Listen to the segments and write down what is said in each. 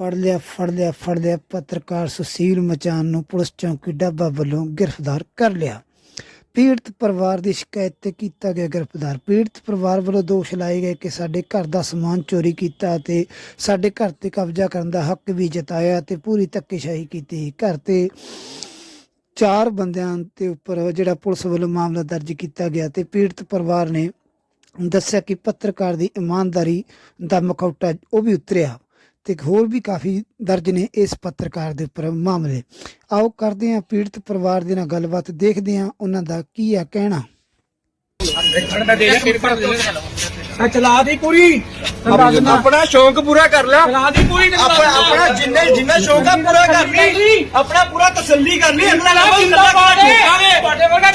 ਫੜ ਲਿਆ ਫੜ ਲਿਆ ਫੜ ਲਿਆ, ਪੱਤਰਕਾਰ ਸੁਸ਼ੀਲ ਮਚਾਨ ਨੂੰ ਪੁਲਿਸ ਚੌਂਕੀ ਡੱਬਾ ਵੱਲੋਂ ਗ੍ਰਿਫਤਾਰ ਕਰ ਲਿਆ। ਪੀੜਤ ਪਰਿਵਾਰ ਦੀ ਸ਼ਿਕਾਇਤ ਤੇ ਕੀਤਾ ਗਿਆ ਗ੍ਰਿਫਤਾਰ। ਪੀੜਤ ਪਰਿਵਾਰ ਵੱਲੋਂ ਦੋਸ਼ ਲਾਏ ਗਏ ਕਿ ਸਾਡੇ ਘਰ ਦਾ ਸਮਾਨ ਚੋਰੀ ਕੀਤਾ ਤੇ ਸਾਡੇ ਘਰ ਤੇ ਕਬਜ਼ਾ ਕਰਨ ਦਾ ਹੱਕ ਵੀ ਜਤਾਇਆ ਤੇ ਪੂਰੀ ਧੱਕੇਸ਼ਾਹੀ ਕੀਤੀ। ਘਰ ਤੇ ਚਾਰ ਬੰਦਿਆਂ ਦੇ ਉੱਪਰ ਜਿਹੜਾ ਪੁਲਿਸ ਵੱਲੋਂ ਮਾਮਲਾ ਦਰਜ ਕੀਤਾ ਗਿਆ ਤੇ ਪੀੜਤ ਪਰਿਵਾਰ ਨੇ ਦੱਸਿਆ ਕਿ ਪੱਤਰਕਾਰ ਦੀ ਇਮਾਨਦਾਰੀ ਦਾ ਮਖੌਟਾ ਉਹ ਵੀ ਉਤਰਿਆ। ਤੇ ਹੋਰ ਵੀ ਕਾਫੀ ਦਰਜ ਨੇ ਇਸ ਪੱਤਰਕਾਰ ਦੇ ਉੱਪਰ ਮਾਮਲੇ। ਆਓ ਕਰਦੇ ਹਾਂ ਪੀੜਤ ਪਰਿਵਾਰ ਦੇ ਨਾਲ ਗੱਲਬਾਤ ਦੇਖਦੇ ਹਾਂ ਉਹਨਾਂ ਦਾ ਕੀ ਆ ਕਹਿਣਾ। ਆ ਚਲਾ ਦੀ ਪੂਰੀ। ਆਪਣਾ ਸ਼ੌਂਕ ਪੂਰਾ ਕਰ ਲੈ ਚਲਾ ਦੀ ਪੂਰੀ ਆਪਣਾ ਆਪਣਾ ਜਿੰਨੇ ਜਿੰਨਾ ਸ਼ੌਂਕ ਆ ਪੂਰਾ ਕਰ ਲਈ। ਆਪਣਾ ਪੂਰਾ ਤਸੱਲੀ ਕਰ ਲਈ। ਅਗਲਾ ਕੱਲਾ ਠੋਕਾਂਗੇ।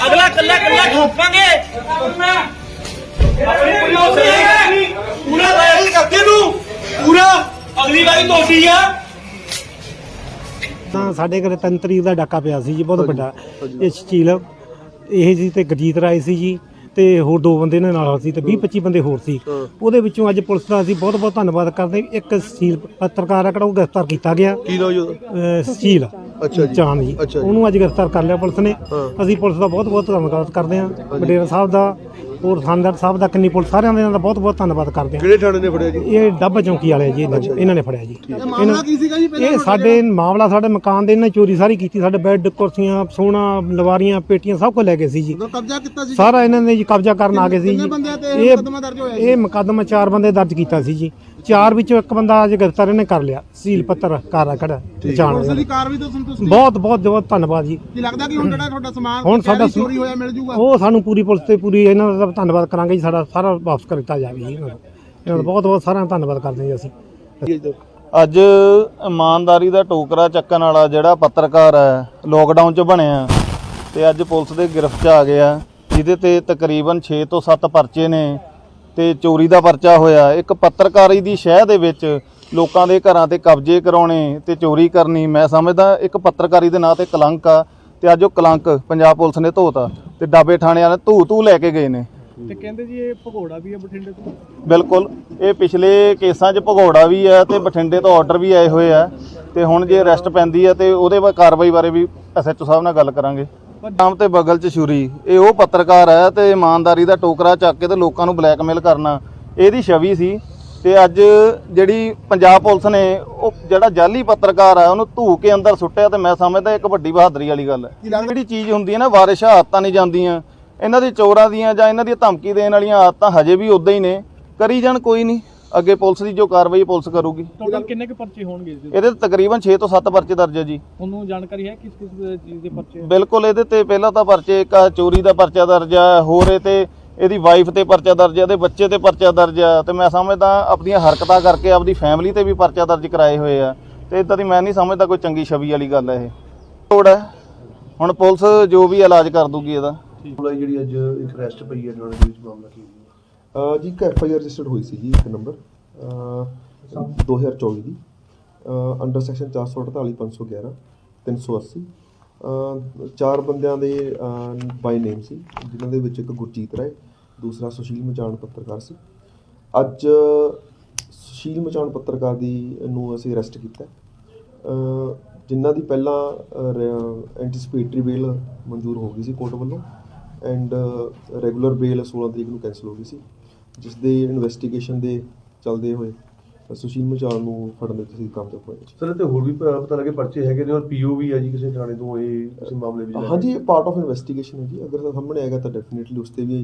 ਅਗਲਾ ਕੱਲਾ ਕੱਲਾ ਠੋਕਾਂਗੇ। ਆਪਣੀ ਪੂਰੀ ਤਸੱਲੀ ਪੂਰਾ ਵਾਇਰਲ ਕਰਦੇ ਨੂੰ। ਪੂਰਾ ਅਗਲੀ ਵਾਰੀ ਤੁਹਾਡੀ ਆ। ਤਾਂ ਸਾਡੇ ਘਰੇ ਤਿੰਨ ਤਰੀਕ ਦਾ ਡਾਕਾ ਪਿਆ ਸੀ ਜੀ ਬਹੁਤ ਵੱਡਾ। ਇਹ ਸ਼ਚੀਲ ਇਹ ਜੀ ਤੇ ਗਰਜੀਤ ਰਾਏ ਸੀ ਜੀ ਤੇ ਹੋਰ ਦੋ ਬੰਦੇ ਨੇ ਨਾਲ ਸੀ ਤੇ 20 25 ਬੰਦੇ ਹੋਰ ਸੀ। ਉਹਦੇ ਵਿੱਚੋਂ ਅੱਜ ਪੁਲਿਸ ਦਾ ਅਸੀਂ ਬਹੁਤ ਬਹੁਤ ਧੰਨਵਾਦ ਕਰਦੇ। ਇੱਕ ਸ਼ਚੀਲ ਪੱਤਰਕਾਰ ਆ ਕਿਹੜਾ ਉਹ ਗ੍ਰਿਫਤਾਰ ਕੀਤਾ ਗਿਆ। ਕੀ ਨਾਮ ਉਹਦਾ? ਅੱਛਾ ਜੀ। ਉਹਨੂੰ ਅੱਜ ਗ੍ਰਿਫਤਾਰ ਕਰ ਲਿਆ ਪੁਲਿਸ ਨੇ। ਅਸੀਂ ਪੁਲਿਸ ਦਾ ਬਹੁਤ ਬਹੁਤ ਧੰਨਵਾਦ ਕਰਦੇ ਹਾਂ। ਵਡੇਰਾ ਸਾਹਿਬ ਦਾ ਹੋਰ ਥਾਣੇਦਾਰ ਸਾਹਿਬ ਦਾ ਕਿੰਨੀ ਪੁਲਿਸ ਸਾਰਿਆਂ ਦਾ ਬਹੁਤ ਬਹੁਤ ਧੰਨਵਾਦ ਕਰਦੇ ਹਾਂ। ਕਿਹੜੇ ਥਾਣੇ ਨੇ ਫੜਿਆ ਜੀ? ਇਹ ਡੱਬਾ ਚੌਂਕੀ ਵਾਲੇ ਜੀ ਇਹਨਾਂ ਇਹਨਾਂ ਨੇ ਫੜਿਆ ਜੀ। ਮਾਮਲਾ ਕੀ ਸੀਗਾ ਜੀ ਇਹ ਸਾਡੇ ਮਾਮਲਾ ਸਾਡੇ ਮਕਾਨ ਦੇ ਇਹਨਾਂ ਚੋਰੀ ਸਾਰੀ ਕੀਤੀ ਸਾਡੇ ਬੈੱਡ ਕੁਰਸੀਆਂ ਸੋਨਾ ਲਵਾਰੀਆਂ ਪੇਟੀਆਂ ਸਭ ਕੁਝ ਲੈ ਗਏ ਸੀ ਜੀ। ਕਬਜ਼ਾ ਕੀਤਾ ਸੀ ਸਾਰਾ ਇਹਨਾਂ ਨੇ ਜੀ ਕਬਜ਼ਾ ਕਰਨ ਆ ਗਏ ਸੀ ਜੀ। ਬੰਦਿਆਂ ਤੇ ਇਹ ਮੁਕੱਦਮਾ ਦਰਜ ਹੋਇਆ ਇਹ ਮੁਕੱਦਮਾ ਚਾਰ ਬੰਦੇ ਦਰਜ ਕੀਤਾ ਸੀ ਜੀ। ਚਾਰ ਵਿੱਚੋਂ ਇੱਕ ਬੰਦਾ ਅੱਜ ਗ੍ਰਿਫਤਾਰ ਇਹਨੇ ਕਰ ਲਿਆ ਸੀਲ ਪੱਤਰ ਕਾਰ ਖੜਾ ਪਛਾਣ ਪੁਲਿਸ ਦੀ। ਕਾਰਵਾਈ ਤੋਂ ਸੰਤੁਸ਼ਟ ਬਹੁਤ ਬਹੁਤ ਬਹੁਤ ਧੰਨਵਾਦ ਜੀ। ਕੀ ਲੱਗਦਾ ਕਿ ਹੁਣ ਜਿਹੜਾ ਤੁਹਾਡਾ ਸਮਾਨ ਹੁਣ ਸਾਡਾ ਚੋਰੀ ਹੋਇਆ ਮਿਲ ਜੂਗਾ? ਉਹ ਸਾਨੂੰ ਪੂਰੀ ਪੁਲਿਸ ਤੇ ਪੂਰੀ ਇਹਨਾਂ ਦਾ ਧੰਨਵਾਦ ਕਰਾਂਗੇ ਜੀ ਸਾਡਾ ਸਾਰਾ ਵਾਪਸ ਕਰ ਦਿੱਤਾ ਜਾਵੇ ਜੀ ਇਹਨਾਂ ਦਾ ਇਹਨਾਂ ਦਾ ਬਹੁਤ ਬਹੁਤ ਸਾਰਿਆਂ ਦਾ ਧੰਨਵਾਦ ਕਰਦੇ ਹਾਂ ਜੀ ਅਸੀਂ। ਅੱਜ ਇਮਾਨਦਾਰੀ ਦਾ ਟੋਕਰਾ ਚੱਕਣ ਵਾਲਾ ਜਿਹੜਾ ਪੱਤਰਕਾਰ ਹੈ ਲੋਕਡਾਊਨ 'ਚ ਬਣਿਆ ਤੇ ਅੱਜ ਪੁਲਿਸ ਦੇ ਗ੍ਰਿਫਤ 'ਚ ਆ ਗਿਆ ਜਿਹਦੇ ਤੇ ਤਕਰੀਬਨ 6 ਤੋਂ 7 ਪਰਚੇ ਨੇ। ਤੇ ਚੋਰੀ ਦਾ ਪਰਚਾ ਹੋਇਆ। ਇੱਕ ਪੱਤਰਕਾਰੀ ਦੀ ਸ਼ਹਿ ਦੇ ਵਿੱਚ ਲੋਕਾਂ ਦੇ ਘਰਾਂ ਤੇ ਕਬਜ਼ੇ ਕਰਾਉਣੇ ਤੇ ਚੋਰੀ ਕਰਨੀ। ਮੈਂ ਸਮਝਦਾ ਇੱਕ ਪੱਤਰਕਾਰੀ ਦੇ ਨਾਂ ਤੇ ਕਲੰਕ ਆ ਤੇ ਅੱਜ ਉਹ ਕਲੰਕ ਪੰਜਾਬ ਪੁਲਿਸ ਨੇ ਧੋਤਾ ਤੇ ਡਾਬੇ ਥਾਣੇ ਵਾਲੇ ਧੂ ਧੂ ਲੈ ਕੇ ਗਏ ਨੇ। ਤੇ ਕਹਿੰਦੇ ਜੀ ਇਹ ਭਗੋੜਾ ਵੀ ਹੈ ਬਠਿੰਡੇ ਤੋਂ? ਬਿਲਕੁਲ। ਇਹ ਪਿਛਲੇ ਕੇਸਾਂ 'ਚ ਭਗੌੜਾ ਵੀ ਹੈ ਤੇ ਬਠਿੰਡੇ ਤੋਂ ਆਰਡਰ ਵੀ ਆਏ ਹੋਏ ਆ ਤੇ ਹੁਣ ਜੇ ਅਰੈਸਟ ਪੈਂਦੀ ਹੈ ਤੇ ਉਹਦੇ ਬਾਅਦ ਕਾਰਵਾਈ ਬਾਰੇ ਵੀ ਐਸਐਚਓ ਸਾਹਿਬ ਨਾਲ ਗੱਲ ਕਰਾਂਗੇ। ਨਾਮ ਤੇ ਬਗਲ 'ਚ ਛੁਰੀ। ਇਹ ਉਹ ਪੱਤਰਕਾਰ ਹੈ ਤੇ ਇਮਾਨਦਾਰੀ ਦਾ ਟੋਕਰਾ ਚੱਕ ਕੇ ਤੇ ਲੋਕਾਂ ਨੂੰ ਬਲੈਕਮੇਲ ਕਰਨਾ। ਇਹਦੀ ਛਵੀ ਸੀ ਤੇ ਅੱਜ ਜਿਹੜੀ ਪੰਜਾਬ ਪੁਲਿਸ ਨੇ ਉਹ ਜਿਹੜਾ ਜਾਲੀ ਪੱਤਰਕਾਰ ਆ ਉਹਨੂੰ ਧੂ ਕੇ ਅੰਦਰ ਸੁੱਟਿਆ ਤੇ ਮੈਂ ਸਮਝਦਾ ਇੱਕ ਵੱਡੀ ਬਹਾਦਰੀ ਵਾਲੀ ਗੱਲ ਹੈ। ਜਿਹੜੀ ਚੀਜ਼ ਹੁੰਦੀ ਹੈ ਨਾ, ਵਾਰਿਸ਼ਾਂ ਆਦਤਾਂ ਨਹੀਂ ਜਾਂਦੀਆਂ। ਇਹਨਾਂ ਦੀ ਚੋਰਾਂ ਦੀਆਂ ਜਾਂ ਇਹਨਾਂ ਦੀ ਧਮਕੀ ਦੇਣ ਵਾਲੀਆਂ ਆਦਤਾਂ ਹਜੇ ਵੀ ਉਦਾਂ ਹੀ ਨੇ। ਕਰੀ ਜਾਣ ਕੋਈ ਨਹੀਂ। ਅੱਗੇ ਪੁਲਿਸ ਦੀ ਜੋ ਕਾਰਵਾਈ ਪੁਲਿਸ ਕਰੂਗੀ। ਟੋਟਲ ਕਿੰਨੇ ਕੁ ਪਰਚੇ ਹੋਣਗੇ ਜੀ ਇਹਦੇ ਤੇ ਤਕਰੀਬਨ 6 ਤੋਂ 7 ਪਰਚੇ ਦਰਜ ਹੈ ਜੀ। ਤੁਹਾਨੂੰ ਜਾਣਕਾਰੀ ਹੈ ਕਿਸ ਕਿਸ ਚੀਜ਼ ਦੇ ਪਰਚੇ ਬਿਲਕੁਲ ਇਹਦੇ ਤੇ ਪਹਿਲਾਂ ਤਾਂ ਪਰਚੇ ਇੱਕ ਆਹ ਚੋਰੀ ਦਾ ਪਰਚਾ ਦਰਜ ਆ ਹੋਰ ਇਹ ਤੇ ਇਹਦੀ ਵਾਈਫ ਤੇ ਪਰਚਾ ਦਰਜ ਆ ਇਹਦੇ ਬੱਚੇ ਤੇ ਪਰਚਾ ਦਰਜ ਆ। ਤੇ ਮੈਂ ਸਮਝਦਾ ਆਪਣੀਆਂ ਹਰਕਤਾਂ ਕਰਕੇ ਆਪਦੀ ਫੈਮਿਲੀ ਤੇ ਵੀ ਪਰਚਾ ਦਰਜ ਕਰਾਏ ਹੋਏ ਆ। ਤੇ ਇਦਾਂ ਦੀ ਮੈਂ ਨਹੀਂ ਸਮਝਦਾ ਕੋਈ ਚੰਗੀ ਛਵੀ ਵਾਲੀ ਗੱਲ ਹੈ ਇਹ। ਲੋੜ ਹੈ। ਹੁਣ ਪੁਲਿਸ ਜੋ ਵੀ ਇਲਾਜ ਕਰ ਦੂਗੀ ਇਹਦਾ। ਜਿਹੜੀ ਅੱਜ ਇੱਕ ਅਰੈਸਟ ਪਈ ਹੈ ਦੇ ਵਿੱਚ ਮਾਮਲਾ ਕੀ ਜੀ ਇੱਕ ਐਫ ਆਈ ਆਰ ਰਜਿਸਟਰਡ ਹੋਈ ਸੀ ਜੀ ਇੱਕ ਨੰਬਰ ਅਹ 2024 ਦੀ ਅੰਡਰ ਸੈਕਸ਼ਨ 448 511 380 ਅਹ ਚਾਰ ਬੰਦਿਆਂ ਦੇ ਬਾਈ ਨੇਮ ਸੀ, ਜਿਨ੍ਹਾਂ ਦੇ ਵਿੱਚ ਇੱਕ ਗੁਰਜੀਤ ਰਾਏ, ਦੂਸਰਾ ਸੁਸ਼ੀਲ ਮਚਾਨ ਪੱਤਰਕਾਰ ਸੀ। ਅੱਜ ਸੁਸ਼ੀਲ ਮਚਾਨ ਪੱਤਰਕਾਰ ਦੀ ਨੂੰ ਅਸੀਂ ਅਰੈਸਟ ਕੀਤਾ। ਜਿਨ੍ਹਾਂ ਦੀ ਪਹਿਲਾਂ ਐਂਟੀਸਪੇਟਰੀ ਬੇਲ ਮਨਜ਼ੂਰ ਹੋ ਗਈ ਸੀ ਕੋਰਟ ਵੱਲੋਂ ਐਂਡ ਰੈਗੂਲਰ ਬੇਲ 16 ਤਰੀਕ ਨੂੰ ਕੈਂਸਲ ਹੋ ਗਈ ਸੀ। ਜਿਸ ਦੇ ਇਨਵੈਸਟੀਗੇਸ਼ਨ ਦੇ ਚੱਲਦੇ ਹੋਏ ਸੁਸ਼ੀਲ ਮਚਾਨ ਨੂੰ ਫੜਨ ਦੇ ਤੁਸੀਂ ਕਾਮਯਾਬ ਹੋਏ ਜੀ। ਸਰ ਤੇ ਹੋਰ ਵੀ ਪਤਾ ਲੱਗੇ ਪਰਚੇ ਹੈਗੇ ਨੇ ਔਰ ਪੀਓ ਵੀ ਹੈ ਜੀ ਕਿਸੇ ਥਾਣੇ ਤੋਂ ਇਹ ਕਿਸੇ ਮਾਮਲੇ ਵਿੱਚ ਹਾਂਜੀ ਇਹ ਪਾਰਟ ਆਫ ਇਨਵੈਸਟੀਗੇਸ਼ਨ ਹੈ ਜੀ। ਅਗਰ ਤਾਂ ਸਾਹਮਣੇ ਆਏਗਾ ਤਾਂ ਡੈਫੀਨਿਟਲੀ ਉਸ ਤੇ ਵੀ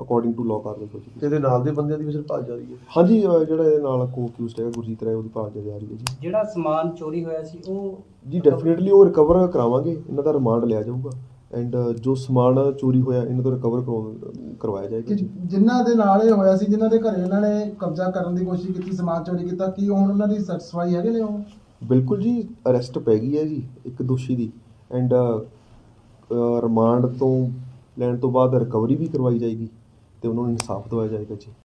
ਅਕੋਰਡਿੰਗ ਟੂ ਲਾਅ ਕਾਰਵਾਈ ਹੋਵੇਗੀ ਤੇ ਇਹਦੇ ਨਾਲ ਦੇ ਬੰਦਿਆਂ ਦੀ ਵੀ ਸਰ ਭਾਲ ਜਾ ਰਹੀ ਹੈ? ਹਾਂਜੀ ਜਿਹੜਾ ਇਹਦੇ ਨਾਲ ਕੋ ਅਕਿਊਜ਼ਡ ਹੈਗਾ ਗੁਰਜੀਤ ਰਾਏ ਉਹਦੀ ਭਾਲ ਜਾ ਰਹੀ ਹੈ ਜੀ। ਜਿਹੜਾ ਸਮਾਨ ਚੋਰੀ ਹੋਇਆ ਸੀ ਉਹ ਜੀ ਡੈਫੀਨਿਟਲੀ ਉਹ ਰਿਕਵਰ ਕਰਾਵਾਂਗੇ। ਇਹਨਾਂ ਦਾ ਰਿਮਾਂਡ ਲਿਆ ਜਾਊਗਾ। ਐਂਡ ਜੋ ਸਮਾਨ ਚੋਰੀ ਹੋਇਆ ਇਹਨਾਂ ਤੋਂ ਰਿਕਵਰ ਕਰਵਾਇਆ ਜਾਏਗਾ ਜੀ। ਜਿਨ੍ਹਾਂ ਦੇ ਨਾਲ ਇਹ ਹੋਇਆ ਸੀ ਜਿਨ੍ਹਾਂ ਦੇ ਘਰੇ ਇਹਨਾਂ ਨੇ ਕਬਜ਼ਾ ਕਰਨ ਦੀ ਕੋਸ਼ਿਸ਼ ਕੀਤੀ ਸਮਾਨ ਚੋਰੀ ਕੀਤਾ ਕੀ ਹੁਣ ਉਹਨਾਂ ਦੀ ਸੈਟੀਸਫਾਈ ਹੈਗੇ ਨੇ ਉਹ? ਬਿਲਕੁਲ ਜੀ ਅਰੈਸਟ ਪੈ ਗਈ ਹੈ ਜੀ ਇੱਕ ਦੋਸ਼ੀ ਦੀ। ਐਂਡ ਰਿਮਾਂਡ ਤੋਂ ਲੈਣ ਤੋਂ ਬਾਅਦ ਰਿਕਵਰੀ ਵੀ ਕਰਵਾਈ ਜਾਏਗੀ ਤੇ ਉਹਨਾਂ ਨੂੰ ਇਨਸਾਫ ਦਿਵਾਇਆ ਜਾਏਗਾ ਜੀ।